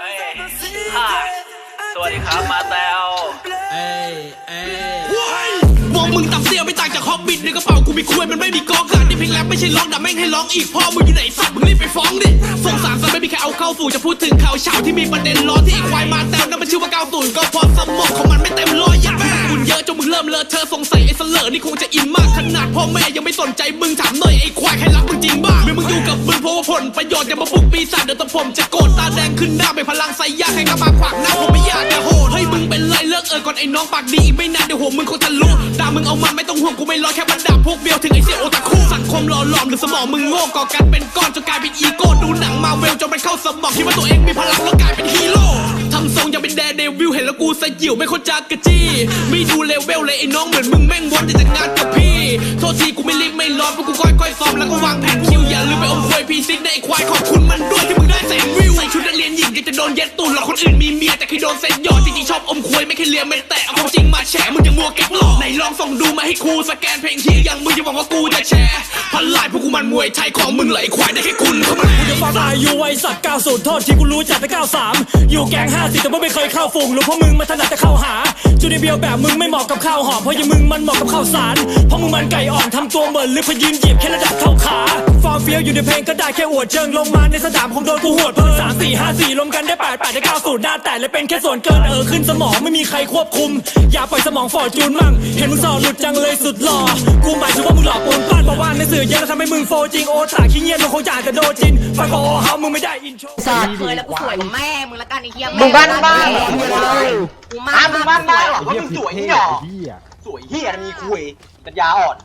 เอ้ยฮ่าสวัสดีครับมาแตวเอ้ยเอ้ยมองมึงต่ำเสี้ยวไม่ต่างจากฮอบบิทในกระเป๋ากูมีคุยมันไม่มีกองการที่เพลงแรปไม่ใช่ร้องด่าแม่งให้ร้องอีกพ่อมึงอยู่ไหนสัตว์มึงรีบไปฟ้องดิสงสารสัตว์ไม่มีใครเอาเข้าสู่จะพูดถึงข่าวเช้าที่มีประเด็นร้อนที่ไอ้ควายมาแต้วนั่นมันชื่อว่าก้าวตูนก็เพอสมองของมันไม่เต็มร้อยยัดแม่คุณเยอะจนมึงเริ่มเลอะเธอสงสัยไอ้เสลอนี่คงจะอินมากขนาดพ่อแม่ยังไม่สนใจมึงถามหน่อยไอ้ควายใครรักมึงจริงบ้างหรือมึงอยู่กับมึงเพราะว่าผลประโยชน์จะมาปลุกปีศาจเดี๋ยวแตผมจะก แดงขึ้นหน้าไปพลังใส่ยากให้เข้ามาขวางหน้าผมไม่อยากจะโหดเฮ้ยมึงเป็นไรเลิกเออก่อนไอ้น้องปากดีอีกไม่นานเดี๋ยวหัวมึงคงทะลุด่ามึงเอามันไม่ต้องห่วงกูไม่รอแค่บันดาพวกเบียวถึงไอ้เสี่ยโอตาคุสังคมหล่อหลอมหรือสมองมึงโง่ก่อกันเป็นก้อนจนกลายเป็นอีโก้ดูหนังมาเวลจนมันเข้าสมองคิดว่าตัวเองมีพลังแล้วกลายเป็นฮีโร่ทำทรงยังเป็นแดเดวิลเห็นแล้วกูสยิวไม่คนจากกระจี้ไม่ดูเลเวลเลยไอ้น้องเหมือนมึงแม่งวนจะจัดงานกับพี่ โทษทีกูไม่รีบไม่ร้อนเพราะกูค่อยๆซ้อมแล้วก็วางแผนคิวอย่าลืมไปอมควยพีซิกในไอ้ควายขอบคุณมันด้วยที่มึงได้ นเย็ดตูดหลอกคนอื่นมีเมียแต่เคยโดนเซ็ตหยอดจริงๆชอบอมควยไม่เคยเลียไม่แต่เอาความจริงมาแฉมึงยังมัวแก๊กหลอกไหนลองส่องดูมาให้ครูสแกนเพลงที่ยังมึงจะบอกว่ากูจะแชร์พันลายพวกกูมันมวยไทยของมึงไหลควายได้แค่คุณเข้ามากูจะฟังอายุไว้สัตว์90โทษที่กูรู้จักแต่93 อยู่แกง50แต่ว่าไม่เคยเข้าฝูงหรือเพราะมึงมาถนัดแต่เข้าหาจูดิเบียวแบบมึงไม่เหมาะกับข้าวหอมเพราะยังมึงมันเหมาะกับข้าวสารเพราะมึงมันไก่อ่อนทำตัวเหมือนหรือพยืนเหยียบแค่ระดับเท่าขาฟอร์มเฟี้ยวอยู่ในเพลงก็ได้แค่อวดเชิงลงมาในสนามคงโดนกูหวดเพ สี่ห้าสี่รวมกันได้แปดแปดได้เก้าสูตรหน้า แต่เลยเป็นแค่ส่วนเกินเออขึ้นสมองไม่มีใครควบคุม อย่าปล่อยสมองฝ่อจูนมั่ง เห็นมึงสอหลุดจังเลยสุดหล่อกูหมายถึงว่ามึงหล่อกปนป้านเพราะว่าในสื่อเยอะแล้ทำให้มึงโฟจริงโอตาขี้เงียบมึงคงจ่ายแต่โดจินฟังก็อเฮามึงไม่ได้อินโชว์สัตว์เคยแล้วกูสวยแม่มึงละกันไอ้เหี้ยแม่มึงบ้านบ้านกูมามึงบ้านบ้านหรอว่ามึงสวยเหี้ยสวยเหี้ยมีคุยปัญญาอ่อน